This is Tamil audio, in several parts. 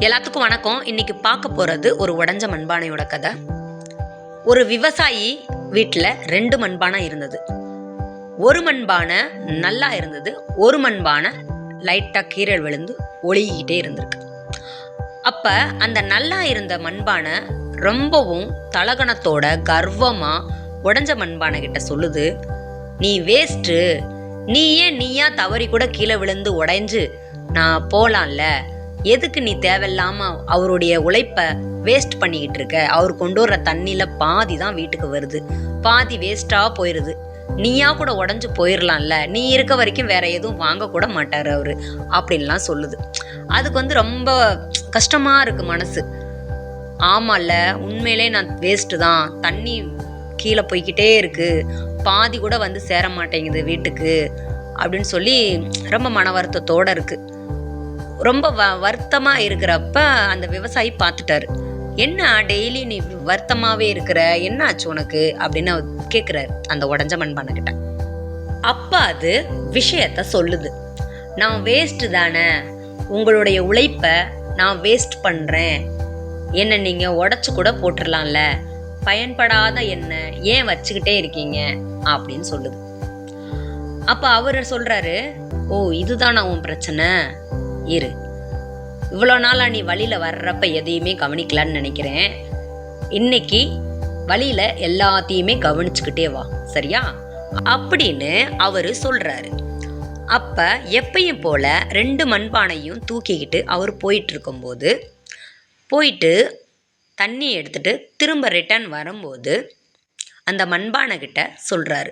எல்லாத்துக்கும் வணக்கம். இன்னைக்கு பார்க்க போகிறது ஒரு உடஞ்ச மண்பானையோட கதை. ஒரு விவசாயி வீட்டில் ரெண்டு மண்பானை இருந்தது. ஒரு மண்பானை நல்லா இருந்தது ஒரு மண்பானை லைட்டாக கீரல் விழுந்து ஒழுகிக்கிட்டே இருந்திருக்கு. அப்போ அந்த நல்லா இருந்த மண்பானை ரொம்பவும் தலகணத்தோட கர்வமாக உடஞ்ச மண்பானை கிட்ட சொல்லுது நீ வேஸ்ட்டு நீ ஏன் நீயா தவறி கூட கீழே விழுந்து உடைஞ்சு நான் போகலாம்ல எதுக்கு நீ தேவையில்லாம அவருடைய உழைப்பை வேஸ்ட் பண்ணிக்கிட்டு இருக்க? அவர் கொண்டு வர்ற தண்ணியில பாதி தான் வீட்டுக்கு வருது. பாதி வேஸ்டா போயிருது. நீயா கூட உடஞ்சு போயிடலாம்ல நீ இருக்க வரைக்கும் வேற எதுவும் வாங்க கூட மாட்டாரு அவரு. அப்படின்லாம் சொல்லுது. அதுக்கு வந்து ரொம்ப கஷ்டமா இருக்கு மனசு. ஆமால்ல உண்மையிலே நான் வேஸ்ட்டு தான். தண்ணி கீழே போய்கிட்டே இருக்கு. பாதி கூட வந்து சேர மாட்டேங்குது வீட்டுக்கு. அப்படின்னு சொல்லி ரொம்ப மன வருத்தத்தோடு இருக்குது ரொம்ப வ வருத்தமாக இருக்கிறப்ப அந்த விவசாயி பார்த்துட்டாரு என்ன டெய்லி நீ வருத்தமாகவே இருக்கிற? என்ன ஆச்சு உனக்கு? அப்படின்னு அவர் கேட்குறாரு அந்த உடஞ்ச மண்பானக்கிட்ட. அப்போ அது விஷயத்த சொல்லுது. நான் வேஸ்ட்டு தானே. உங்களுடைய உழைப்பை நான் வேஸ்ட் பண்ணுறேன் என்ன நீங்கள் உடச்சி கூட போட்டுடலாம்ல பயன்படாத என்ன? ஏன் வச்சுக்கிட்டே இருக்கீங்க? அப்படின்னு சொல்லுது. அப்போ அவர் சொல்கிறாரு ஓ இதுதானா உன் பிரச்சனை? இரு. இவ்வளோ நாளாக நீ வழியில் வர்றப்ப எதையுமே கவனிக்கலான்னு நினைக்கிறேன். இன்னைக்கு வழியில் எல்லாத்தையுமே கவனிச்சுக்கிட்டே வா சரியா? அப்படின்னு அவர் சொல்கிறாரு அப்போ எப்பையும் போல் ரெண்டு மண்பானையும் தூக்கிக்கிட்டு அவர் போயிட்டுருக்கும்போது போயிட்டு தண்ணி எடுத்துட்டு திரும்ப ரிட்டர்ன் வரும்போது அந்த மண்பானை கிட்ட சொல்கிறாரு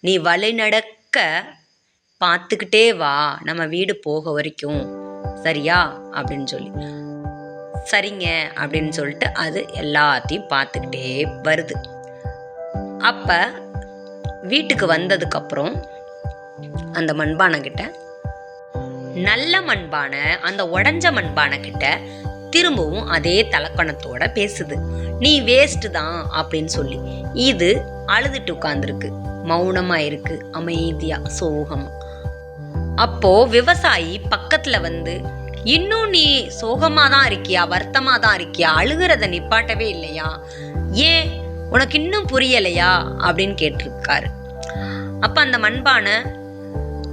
நீ வழி நடக்க பார்த்துக்கிட்டே வா. நம்ம வீடு போக வரைக்கும். சரியா? அப்படின்னு சொல்லி. சரிங்க அப்படின்னு சொல்லிட்டு அது எல்லாத்தையும் பார்த்துக்கிட்டே வருது. அப்போ வீட்டுக்கு வந்ததுக்கப்புறம் அந்த மண்பானங்கிட்ட நல்ல மண்பானை அந்த உடஞ்ச மண்பானக்கிட்ட திரும்பவும் அதே தலக்கணத்தோட பேசுது. நீ வேஸ்ட்டு தான் அப்படின்னு சொல்லி. இது அழுதுட்டு உட்காந்துருக்கு மௌனமாக இருக்குது அமைதியாக சோகமாக அப்போ விவசாயி பக்கத்துல வந்து இன்னும் நீ சோகமா தான் இருக்கியா? வருத்தமா தான் இருக்கியா? அழுகிறத நிப்பாட்டவே இல்லையா? ஏன்? உனக்கு இன்னும் புரியலையா? அப்படின்னு கேட்டிருக்காரு. அப்ப அந்த மண்பானை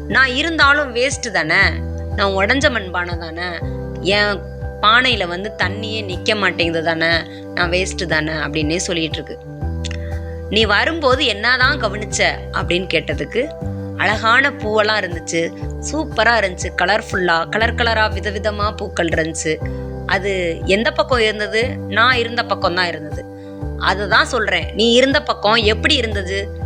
நான் இருந்தாலும் வேஸ்ட் தானே? நான் உடஞ்ச மண்பானை தானே? என் பானையில் வந்து தண்ணியே நிற்க மாட்டேங்குது தானே? நான் வேஸ்ட்டு தானே? அப்படின்னே சொல்லிட்டு இருக்கு. நீ வரும்போது என்னதான் கவனிச்ச? அப்படின்னு கேட்டதுக்கு அழகான பூவெல்லாம் இருந்துச்சு. சூப்பராக இருந்துச்சு. கலர்ஃபுல்லாக கலர் கலராக விதவிதமாக பூக்கள் இருந்துச்சு. அது எந்த பக்கம் இருந்தது? நான் இருந்த பக்கம் தான் இருந்தது. அதுதான் சொல்கிறேன் நீ இருந்த பக்கம் எப்படி இருந்தது?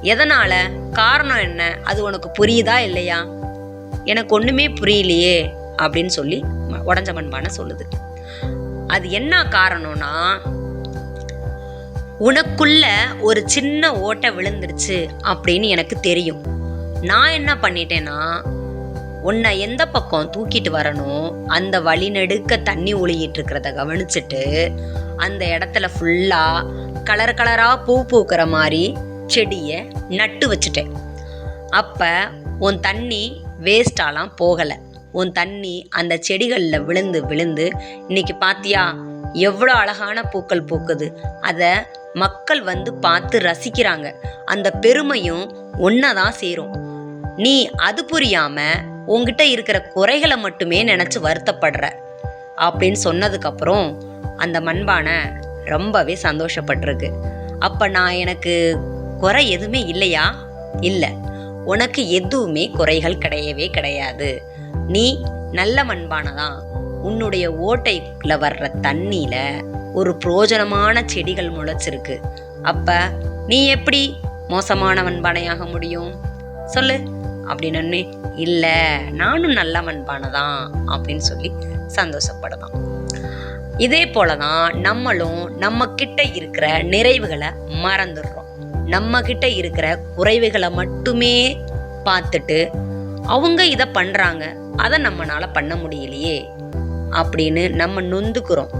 எதனால்? காரணம் என்ன? அது உனக்கு புரியுதா இல்லையா? எனக்கு ஒன்றுமே புரியலையே அப்படின்னு சொல்லி உடஞ்ச மண்பானை சொல்லுது. அது என்ன காரணம்னா உனக்குள்ள ஒரு சின்ன ஓட்டை விழுந்துருச்சு அப்படின்னு எனக்கு தெரியும். நான் என்ன பண்ணிட்டேன்னா உன்னை எந்த பக்கம் தூக்கிட்டு வரணும் அந்த வழி நெடுக்க தண்ணி ஒழுகிட்டு இருக்கிறத கவனிச்சுட்டு அந்த இடத்துல ஃபுல்லா கலர் கலரா பூ பூக்கிற மாதிரி செடியை நட்டு வச்சுட்டேன். அப்ப உன் தண்ணி வேஸ்டாலாம் போகலை. உன் தண்ணி அந்த செடிகளில் விழுந்து விழுந்து இன்னைக்கு பாத்தியா எவ்வளோ அழகான பூக்கள் பூக்குது. அதை மக்கள் வந்து பார்த்து ரசிக்கிறாங்க. அந்த பெருமையும் ஒன்னதான் சேரும். நீ அது புரியாம உங்ககிட்ட இருக்கிற குறைகளை மட்டுமே நினைச்சு வருத்தப்படுற. அப்படின்னு சொன்னதுக்கப்புறம் அந்த மண்பானை ரொம்பவே சந்தோஷப்பட்டிருக்கு. அப்போ நான் எனக்கு குறை எதுவுமே இல்லையா? இல்லை. உனக்கு எதுவுமே குறைகள் கிடையவே கிடையாது. நீ நல்ல மண்பானை தான். உன்னுடைய ஓட்டைக்குள்ள வர்ற தண்ணியில் ஒரு புரோஜனமான செடிகள் முளைச்சிருக்கு. அப்போ நீ எப்படி மோசமான மண்பானையாக முடியும்? சொல்லு. அப்படின்னு இல்லை நானும் நல்ல மண்பானை தான் அப்படின்னு சொல்லி சந்தோஷப்படலாம் இதே போல தான் நம்மளும் நம்ம கிட்ட இருக்கிற நிறைவுகளை மறந்துடுறோம். நம்ம கிட்ட இருக்கிற குறைவுகளை மட்டுமே பார்த்துட்டு அவங்க இதை பண்ணுறாங்க அதை நம்மளால் பண்ண முடியலையே அப்படின்னு நம்ம நொந்துக்கிறோம்.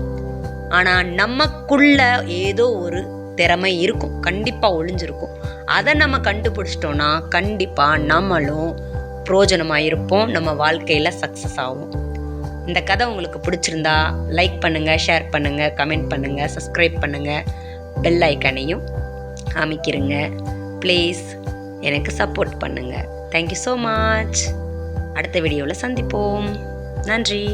ஆனால் நமக்குள்ள ஏதோ ஒரு திறமை இருக்கும். கண்டிப்பாக ஒளிஞ்சிருக்கும். அதை நம்ம கண்டுபிடிச்சிட்டோன்னா கண்டிப்பாக நம்மளும் பிரயோஜனமா இருப்போம் நம்ம வாழ்க்கையில் சக்ஸஸ் ஆகும் இந்த கதை உங்களுக்கு பிடிச்சிருந்தா லைக் பண்ணுங்கள் ஷேர் பண்ணுங்கள் கமெண்ட் பண்ணுங்கள் சப்ஸ்கிரைப் பண்ணுங்கள் பெல் ஐக்கனையும் அமைக்கிருங்க ப்ளீஸ் எனக்கு சப்போர்ட் பண்ணுங்கள் தேங்க்யூ ஸோ மச் அடுத்த வீடியோவில் சந்திப்போம். நன்றி.